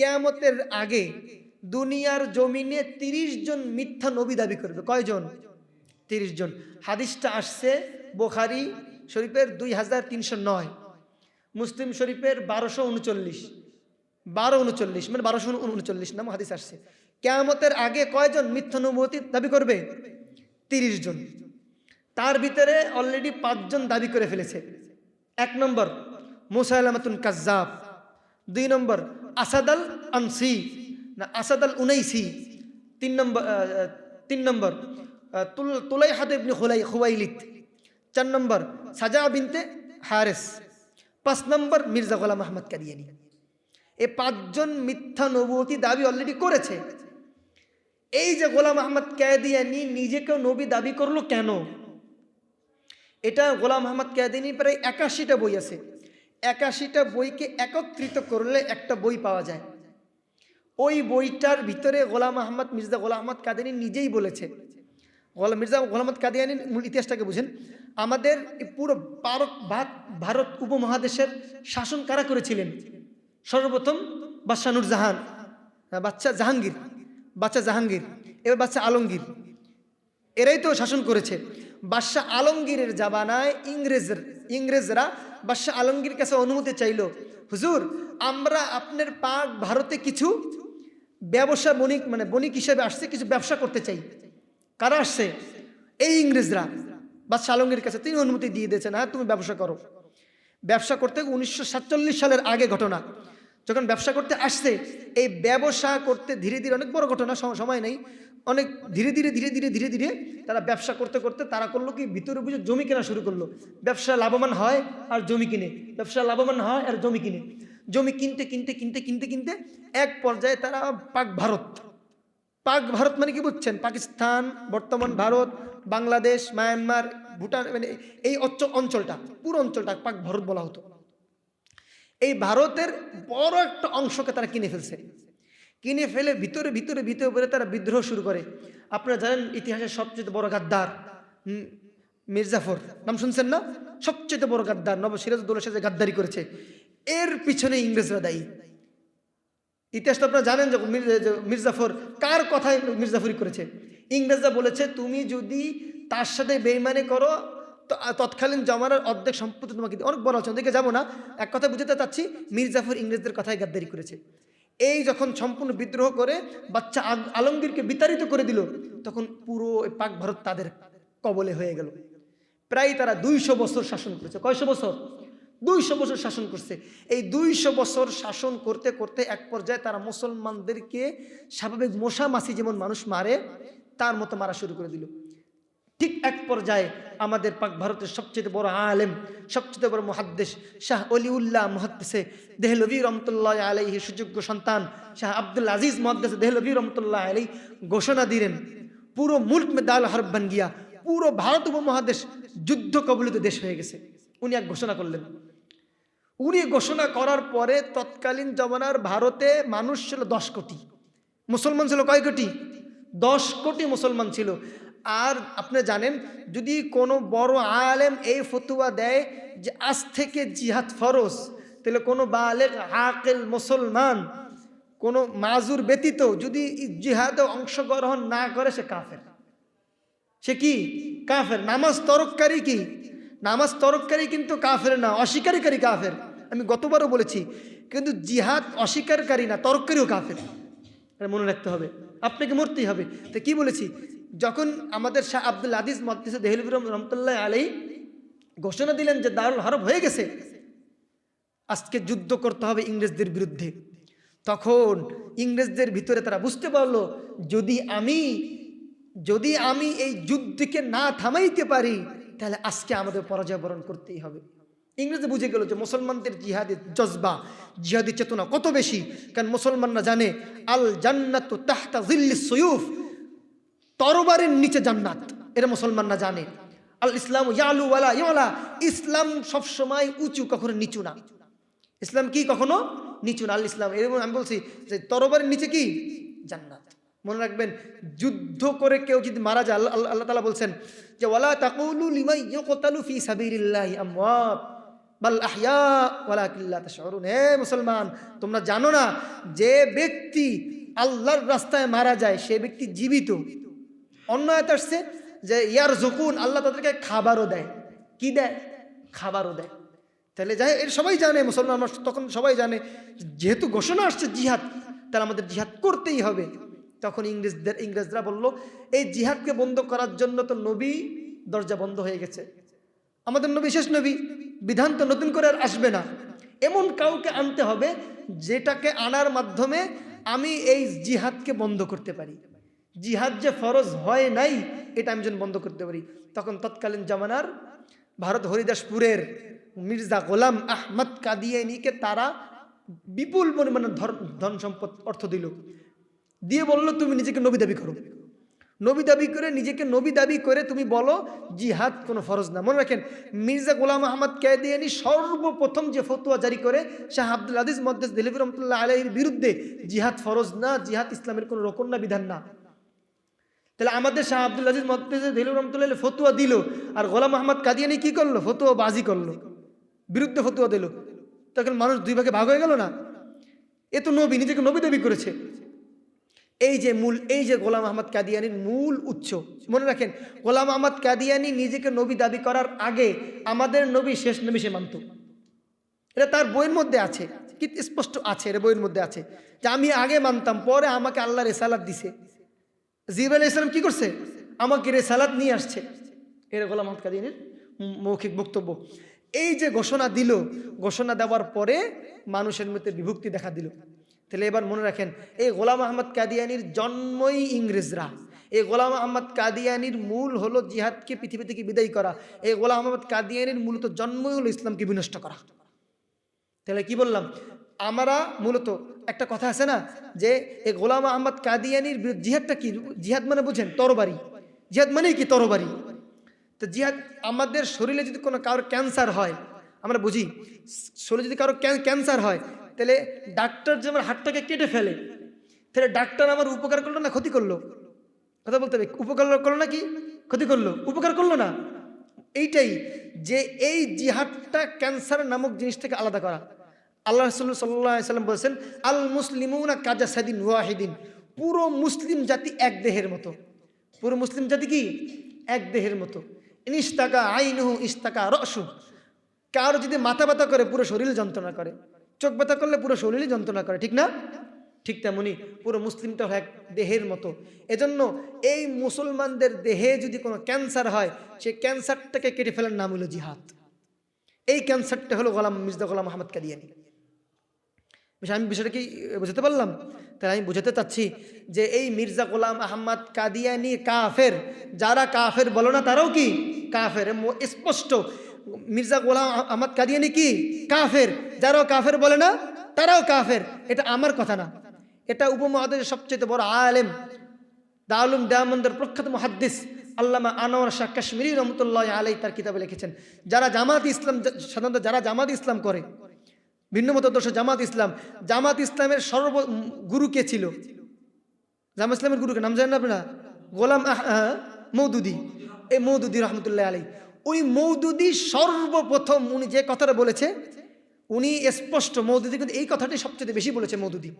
কেয়ামতের আগে দুনিয়ার জমিনে তিরিশ জন মিথ্যা নবী দাবি করবে। কয়জন? তিরিশ জন। হাদিসটা আসছে বোখারি শরীফের দুই হাজার তিনশো নয়, মুসলিম শরীফের বারোশো উনচল্লিশ। বারো উনচল্লিশ মানে বারোশো উনচল্লিশ নাম হাদিস আসছে। কেয়ামতের আগে কয়জন মিথ্যা নবতী দাবি করবে? তিরিশ জন। তার ভিতরে অলরেডি পাঁচজন দাবি করে ফেলেছে। এক নম্বর, মুসাইলামাতুন কাজ্জাব। দুই নম্বর আসাদ আল আনসি না আসাদ আল উনাইসি। তিন নম্বর তিন নম্বর তুলাই হাতে ইবনে খুলাই খুয়াইলিত চার নম্বর, সাজা বিনতে হারেস। পাঁচ নম্বর, মির্জা গোলাম আহমদ কাদিয়ানি। এই পাঁচজন মিথ্যা নবতী দাবি অলরেডি করেছে। এই যে গোলাম আহমদ কাদিয়ানি নিজেকেও নবী দাবি করল কেন? এটা গোলাম আহমদ কাদিনী প্রায় একাশিটা বই আছে। একাশিটা বইকে একত্রিত করলে একটা বই পাওয়া যায়। ওই বইটার ভিতরে গোলাম আহমদ মির্জা গোলাম আহমদ কাদিনী নিজেই বলেছে। গোলাম মির্জা গোলাম আহমদ কাদিয়ানির মূল ইতিহাসটাকে বুঝেন। আমাদের পুরো ভারত ভারত উপমহাদেশের শাসন কারা করেছিলেন? সর্বপ্রথম বাদশাহ নুরজাহান বাচ্চা জাহাঙ্গীর বাচ্চা জাহাঙ্গীর, এবার বাচ্চা আলমগীর। এরাই তো শাসন করেছে। বাদশাহ আলমগীরের জাবানায় ইংরেজের, ইংরেজরা বাদশাহ আলমগীর কাছে অনুমতি চাইল, হুজুর, আমরা আপনার পাক ভারতে কিছু ব্যবসা বণিক মানে বণিক হিসেবে আসছে, কিছু ব্যবসা করতে চাই। কারা আসছে? এই ইংরেজরা। বাদশাহ আলমগীর কাছে তিনি অনুমতি দিয়ে দিয়েছেন হ্যাঁ তুমি ব্যবসা করো। ব্যবসা করতে উনিশশো সাতচল্লিশ সালের আগে ঘটনা। যখন ব্যবসা করতে আসছে, এই ব্যবসা করতে ধীরে ধীরে অনেক বড় ঘটনা সময় নেই। অনেক ধীরে ধীরে ধীরে ধীরে ধীরে ধীরে তারা ব্যবসা করতে করতে তারা করল কি ভিতরে বুঝে জমি কেনা শুরু করল। ব্যবসা লাভবান হয় আর জমি কিনে। ব্যবসা লাভবান হয় আর জমি কিনে। জমি কিনতে কিনতে কিনতে কিনতে কিনতে এক পর্যায়ে তারা পাক ভারত। পাক ভারত মানে কি বুঝছেন? পাকিস্তান, বর্তমান ভারত, বাংলাদেশ, মায়ানমার, ভুটান মানে এই অঞ্চল অঞ্চলটা, পুরো অঞ্চলটা পাক ভারত বলা হতো। এই ভারতের বড় একটা অংশকে তারা কিনে ফেলছে। কিনে ফেলে ভিতরে ভিতরে ভিতরে ভিতরে তারা বিদ্রোহ শুরু করে। আপনারা জানেন ইতিহাসের সবচেয়ে বড় গাদ্দার মির্জাফর। নাম শুনছেন না? সবচেয়ে বড় গাদ্দার, নব সিরাজউদ্দৌলার সাথে গাদ্দারি করেছে। এর পিছনে ইংরেজরা দায়ী। ইতিহাসটা আপনারা জানেন যে মির- যে মির্জাফর কার কথায় মির্জাফরি করেছে? ইংরেজরা বলেছে, তুমি যদি তার সাথে বেইমানি করো, তো তৎকালীন জমানার অর্ধেক সম্পত্তি তোমাকে অনেক বড় আছে ওদিকে যাব না। এক কথা বুঝতে চাচ্ছি, মির্জাফর ইংরেজদের কথায় গাদ্দারি করেছে। এই যখন সম্পূর্ণ বিদ্রোহ করে, বাচ্চা আলমগীরকে বিতাড়িত করে দিল, তখন পুরো পাক ভারত তাদের কবলে হয়ে গেল। প্রায় তারা দুইশো বছর শাসন করেছে। কয়শো বছর? দুইশো বছর শাসন করছে। এই দুইশো বছর শাসন করতে করতে এক পর্যায়ে তারা মুসলমানদেরকে স্বাভাবিক মশা মাছি যেমন মানুষ মারে, তার মতো মারা শুরু করে দিল। ঠিক এক পর্যায়ে আমাদের পাক ভারতের সবচেয়ে বড় আলেম, সবচেয়ে বড় মহাদ্দেশ শাহ অলিউল্লাহ মহাদ্দেশে দেহলভি রহমতুল্লাহ আলাইহি সুযোগ্য সন্তান শাহ আব্দুল আজিজ মহাদ্দেশে দেহলভি রহমতুল্লাহ আলাই ঘোষণা দিলেন, পুরো মুল্ক মে দাল হরবান গিয়া, পুরো ভারত উপমহাদেশ যুদ্ধ কবলিত দেশ হয়ে গেছে। উনি এক ঘোষণা করলেন। উনি ঘোষণা করার পরে তৎকালীন জমানার ভারতে মানুষ ছিল দশ কোটি, মুসলমান ছিল কয় কোটি? দশ কোটি মুসলমান ছিল। আর আপনি জানেন, যদি কোনো বড় আলেম এই ফতুয়া দেয় যে আজ থেকে জিহাদ ফরজ, তাহলে কোনো বালেক আকেল মুসলমান, কোনো মাজুর ব্যতীত যদি জিহাদে অংশগ্রহণ না করে, সে কাফের। সে কি? কাফের। নামাজ তরককারী কি? নামাজ তরককারী কিন্তু কাফের না, অস্বীকারীকারী কাফের। আমি গতবারও বলেছি, কিন্তু জিহাদ অস্বীকারকারী না, তরককারীও কাফের। মনে রাখতে হবে। আপনাকে মরতেই হবে। তো কি বলেছি? যখন আমাদের শাহ আব্দুল আদিস মদ্দিসে দেহলবুর রহমতুল্লাহ আলাই ঘোষণা দিলেন যে দারুল হরব হয়ে গেছে, আজকে যুদ্ধ করতে হবে ইংরেজদের বিরুদ্ধে। তখন ইংরেজদের ভিতরে তারা বুঝতে পারল, যদি আমি যদি আমি এই যুদ্ধকে না থামাইতে পারি, তাহলে আজকে আমাদের পরাজয় বরণ করতেই হবে। ইংরেজি বুঝে গেল যে মুসলমানদের জিহাদি জজবা, জিহাদি চেতনা কত বেশি। কারণ মুসলমানরা জানে আল জান্নাত তাহতা জিল্লি সয়ুফ তরবারের নিচে জান্নাত। এটা মুসলমানরা জানে। আল ইসলাম ইয়ালু ওয়ালা ইয়ালা। ইসলাম সবসময় উঁচু, কখনো নিচু না। ইসলাম কি কখনো? নিচু না। আল ইসলাম, এরকম আমি বলছি যে তরবারের নিচে কি? জান্নাত। মনে রাখবেন, যুদ্ধ করে কেউ যদি মারা যায়, আল্লাহ আল্লাহ তালা বলছেন যে, ওয়ালা তাকুলু লিমা ইয়কতালু ফি সাবিলিল্লাহি আমওয়াত। বাল আহিয়া ওয়ালাকিল্লা তাশউরুন। হে মুসলমান, তোমরা জানো না, যে ব্যক্তি আল্লাহর রাস্তায় মারা যায়, সে ব্যক্তি জীবিত। অন্য আয়াত আসছে যে ইয়ার জকুন আল্লাহ তাদেরকে খাবারও দেয়। কি দেয়? খাবারও দেয়। তাহলে যাই এর সবাই জানে, মুসলমান তখন সবাই জানে, যেহেতু ঘোষণা আসছে জিহাদ, তাহলে আমাদের জিহাদ করতেই হবে। তখন ইংরেজদের, ইংরেজরা বলল, এই জিহাদকে বন্ধ করার জন্য তো নবী দরজা বন্ধ হয়ে গেছে। আমাদের নবী শেষ নবী, বিধান তো নতুন করে আর আসবে না। এমন কাউকে আনতে হবে, যেটাকে আনার মাধ্যমে আমি এই জিহাদকে বন্ধ করতে পারি। জিহাদ যে ফরজ হয় নাই, এটা আমি যেন বন্ধ করতে পারি। তখন তৎকালীন জামানার ভারত হরিদাসপুরের মির্জা গোলাম আহমদ কাদিয়ানিকে তারা বিপুল পরিমাণে ধন সম্পদ, অর্থ দিল। দিয়ে বলল, তুমি নিজেকে নবী দাবি করো। নবী দাবি করে, নিজেকে নবী দাবি করে তুমি বলো, জিহাদ কোনো ফরজ না। মনে রাখেন, মির্জা গোলাম আহমদ কাদিয়ানি সর্বপ্রথম যে ফতুয়া জারি করে, শাহ আব্দুল আদিজ মদ্দেস দিলীপ রহমতুল্লাহ আলহীর বিরুদ্ধে, জিহাদ ফরজ না, জিহাদ ইসলামের কোনো রকম না, বিধান না। তাহলে আমাদের শাহ আব্দুল আজিজ মদ্দেসে দিলুর রহমতুল্লাহ ফতুয়া দিল, আর গোলাম আহমদ কাদিয়ানি কি করল? ফতুয়া বাজি করল, বিরুদ্ধে ফতুয়া দিল। তখন মানুষ দুই ভাগে ভাগ হয়ে গেল না? এ তো নবী, নিজেকে নবী দাবি করেছে। এই যে মূল, এই যে গোলাম আহমদ কাদিয়ানির মূল উৎস, মনে রাখেন, গোলাম আহমদ কাদিয়ানি নিজেকে নবী দাবি করার আগে আমাদের নবী শেষ নবী সে মানত। এটা তার বইয়ের মধ্যে আছে, কি স্পষ্ট আছে, এটা বইয়ের মধ্যে আছে। যে আমি আগে মানতাম, পরে আমাকে আল্লাহ রেসালাত দিছে। জিব আলাহ ইসলাম কি করছে? আমাকে রেসালাত নিয়ে আসছে। এটা গোলাম আহমদ কাদিয়ানির মৌখিক বক্তব্য। এই যে ঘোষণা দিল, ঘোষণা দেওয়ার পরে মানুষের মধ্যে বিভক্তি দেখা দিল। তাহলে এবার মনে রাখেন, এই গোলাম আহমদ কাদিয়ানির জন্মই ইংরেজরা। এই গোলাম আহমদ কাদিয়ানির মূল হলো জিহাদকে, পৃথিবী থেকে বিদায় করা। এই গোলাম আহমদ কাদিয়ানির মূলত জন্মই হলো ইসলামকে বিনষ্ট করা। তাহলে কি বললাম? আমরা মূলত, একটা কথা আছে না, যে এই গোলাম আহমদ কাদিয়ানির বিরুদ্ধে জিহাদটা কি? জিহাদ মানে বুঝেন, তরবারি। জিহাদ মানেই কি? তরবারি। তো জিহাদ, আমাদের শরীরে যদি কোনো কারোর ক্যান্সার হয়, আমরা বুঝি, শরীরে যদি কারও ক্যান্সার হয়, তাহলে ডাক্তার যে আমার হাতটাকে কেটে ফেলে, তাহলে ডাক্তার আমার উপকার করল না ক্ষতি করল? কথা বলতে হবে, উপকার করল না কি ক্ষতি করল। উপকার করল না। এইটাই, যে এই জিহাদটা ক্যান্সার নামক জিনিস থেকে আলাদা করা। আল্লাহ রসুল সাল্লাম বলছেন আল মুসলিমুনা কাজা সাদিন ওয়াহিদিন। পুরো মুসলিম জাতি এক দেহের মতো। পুরো মুসলিম জাতি কি? এক দেহের মতো। ইস্তাকা আইনহু ইস্তাকা রসু কারও যদি মাথা ব্যথা করে, পুরো শরীর যন্ত্রণা করে। চোখ ব্যথা করলে পুরো শরীরই যন্ত্রণা করে, ঠিক না? ঠিক তেমনি পুরো মুসলিমটা এক দেহের মতো। এজন্য এই মুসলমানদের দেহে যদি কোনো ক্যান্সার হয়, সেই ক্যান্সারটাকে কেটে ফেলার নাম হলো জিহাদ। এই ক্যান্সারটা হলো গোলাম মির্জা গোলাম আহমদ কাদিয়ানি। আমি বিষয়টা কি বুঝতে পারলাম? তাহলে আমি বুঝাতে চাচ্ছি যে এই মির্জা গোলাম আহমদ কাদিয়ানি কাফের, যারা কাফের বলো না তারাও কি কাফের? স্পষ্ট। মির্জা গোলাম আহমদ কাদিয়ানি কি কাফের? যারাও কাফের বলে না তারাও কাফের। এটা আমার কথা না। এটা উপমহাদেশের সবচেয়ে বড় আলেম দাউলুম দেয়ামন্দের প্রখ্যাত মহাদ্দিস আল্লামা আনোয়ার শাহ কাশ্মীরি রহমতুল্লাহ আলাই তার কিতাবে লিখেছেন। যারা জামাত ইসলাম সাধারণত যারা জামাত ইসলাম করে ভিন্ন মতদর্শ জামাত ইসলাম। জামাত ইসলামের সর্ব গুরু কে ছিল? জামাত ইসলামের গুরুকে নাম জানেন আপনারা? গোলাম মৌদুদি। এই মৌদুদি রহমতুল্লাহ আলী ওই মৌদুদি সর্বপ্রথম উনি যে কথাটা বলেছে, উনি স্পষ্ট মৌদুদি, কিন্তু এই কথাটাই সবচেয়ে বেশি বলেছে মৌদুদি।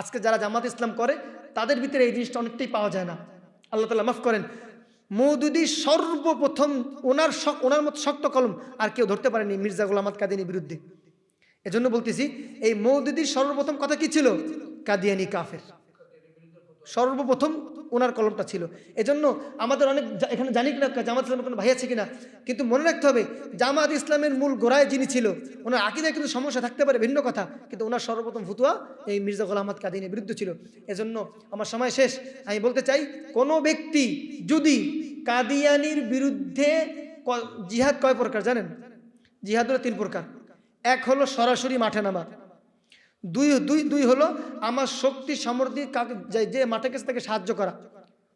আজকে যারা জামাত ইসলাম করে, তাদের ভিতরে এই জিনিসটা অনেকটাই পাওয়া যায় না। আল্লাহ তালা মাফ করেন। মৌদুদি সর্বপ্রথম ওনার ওনার মতো শক্ত কলম আর কেউ ধরতে পারেনি মির্জা গোলামাত কাদিনীর বিরুদ্ধে। এজন্য বলতেছি, এই মৌদিদির সর্বপ্রথম কথা কি ছিল? কাদিয়ানি কাফের। সর্বপ্রথম ওনার কলমটা ছিল। এজন্য আমাদের অনেক এখানে জানি কিনা জামাত ইসলামের কোনো ভাই আছে কিনা, কিন্তু মনে রাখতে হবে, জামাত ইসলামের মূল গোড়ায় যিনি ছিল, ওনার আকিদায় কিন্তু সমস্যা থাকতে পারে, ভিন্ন কথা, কিন্তু ওনার সর্বপ্রথম ফুতুয়া এই মির্জা গোলাম আহমদ কাদিনের বিরুদ্ধে ছিল। এজন্য আমার সময় শেষ। আমি বলতে চাই, কোনো ব্যক্তি যদি কাদিয়ানির বিরুদ্ধে জিহাদ কয় প্রকার জানেন? জিহাদ হলো তিন প্রকার। এক হলো সরাসরি মাঠে নামা। দুই দুই দুই হলো আমার শক্তি, সামর্থ্য কাকে যে- মাঠে গেছে তাকে সাহায্য করা,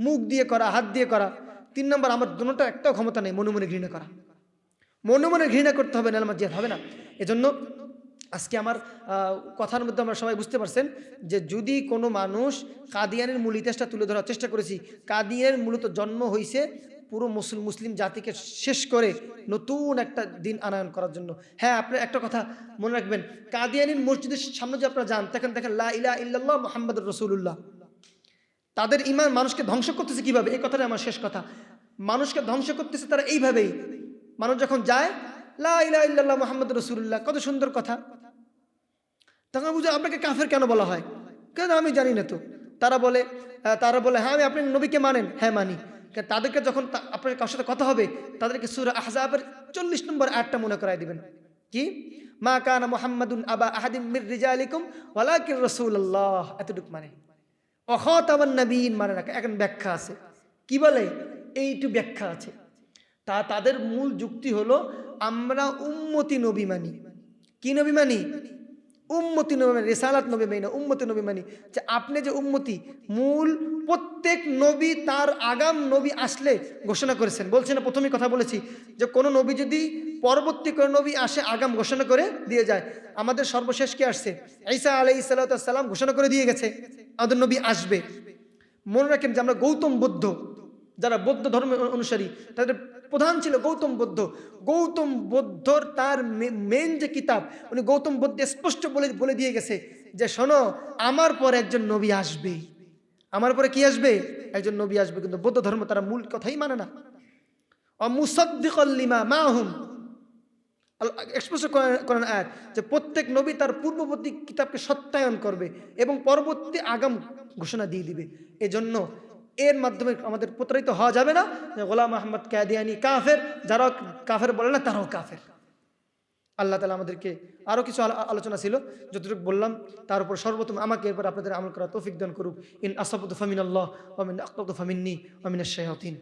মুখ দিয়ে করা, হাত দিয়ে করা। তিন নম্বর, আমার দুটোটা, একটাও ক্ষমতা নেই, মনে মনে ঘৃণা করা। মনে মনে ঘৃণা করতে হবে না আমার হবে না। এজন্য আজকে আমার কথার মধ্যে আমরা সবাই বুঝতে পারছেন যে, যদি কোনো মানুষ কাদিয়ানের মূল ইতিহাসটা তুলে ধরার চেষ্টা করেছি, কাদিয়ানের মূলত জন্ম হয়েছে পুরো মুসলিম মুসলিম জাতিকে শেষ করে নতুন একটা দিন আনায়ন করার জন্য। হ্যাঁ আপনি একটা কথা মনে রাখবেন। কাদিয়ানির মসজিদের সামনে যে আপনারা যান তখন দেখেন, লা ইলা ইল্লাল্লাহ মোহাম্মদ রসুল্লাহ তাদের ইমান মানুষকে ধ্বংস করতেছে কীভাবে? এই কথাটা আমার শেষ কথা। মানুষকে ধ্বংস করতেছে তারা এইভাবেই। মানুষ যখন যায়, লা ইলা ইল্লাল্লাহ মোহাম্মদ রসুল্লাহ কত সুন্দর কথা। তখন বুঝে, আপনাকে কাফের কেন বলা হয়? কেন আমি জানি না তো। তারা বলে তারা বলে হ্যাঁ আমি, আপনি নবীকে মানেন। হ্যাঁ মানি। তাদেরকে যখন আপনার কারোর সাথে কথা হবে, তাদেরকে সুরা আহজাবের চল্লিশ নম্বর আটটা মনে করাই দিবেন। কি? মা কানা মোহাম্মদুন আবা আহাদিম মির রিজালিকুম ওয়ালাকির রাসূলুল্লাহ। এতটুকু মানে। অখতাবান নবীন মানে না, এখন ব্যাখ্যা আছে। কি বলে? এইটু ব্যাখ্যা আছে। তা তাদের মূল যুক্তি হলো, আমরা উম্মতি নবী মানি। কি নবী মানি? উম্মতি নবী মানি, রেসালাত নবী মানি, উম্মতি নবী মানি যে আপনি যে উম্মতি, মূল প্রত্যেক নবী তার আগাম নবী আসলে ঘোষণা করেছেন। বলছেন না, প্রথমেই কথা বলেছি যে কোনো নবী যদি পরবর্তী কোনো নবী আসে, আগাম ঘোষণা করে দিয়ে যায়। আমাদের সর্বশেষ কে আসছে? ঈসা আলাই সাল্লাম ঘোষণা করে দিয়ে গেছে, আমাদের নবী আসবে। মনে রাখেন যে আমরা গৌতম বুদ্ধ, যারা বৌদ্ধ ধর্মের অনুসারী, তাদের প্রধান ছিল গৌতম বুদ্ধ। গৌতম বুদ্ধর তার মেন যে কিতাব, উনি গৌতম বুদ্ধ স্পষ্ট বলে বলে দিয়ে গেছে যে, শোনো, আমার পর একজন নবী আসবে। আমার পরে কি আসবে? একজন নবী আসবে। কিন্তু বৌদ্ধ ধর্ম তারা মূল কথাই মানে না। অমুসদ্দিকল্লিমা মাহুম। করেন আয়াত, যে, প্রত্যেক নবী তার পূর্ববর্তী কিতাবকে সত্যায়ন করবে এবং পরবর্তী আগাম ঘোষণা দিয়ে দিবে। এজন্য এর মাধ্যমে আমাদের প্রতারিত হওয়া যাবে না। গোলাম আহমদ কাদিয়ানি কাফের যারা কাফের বলে না, তারাও কাফের। আল্লাহ তালা আমাদেরকে আরও কিছু আলোচনা ছিল, যতটুকু বললাম, তার উপর সর্বপ্রথম আমাকে এরপর আপনাদের আমল করা তৌফিক দান করুক। ইন আসাবুদ ফামিন আল্লাহ ওমিন আক্তাদ ফামিন্নি ওমিন শাহতিন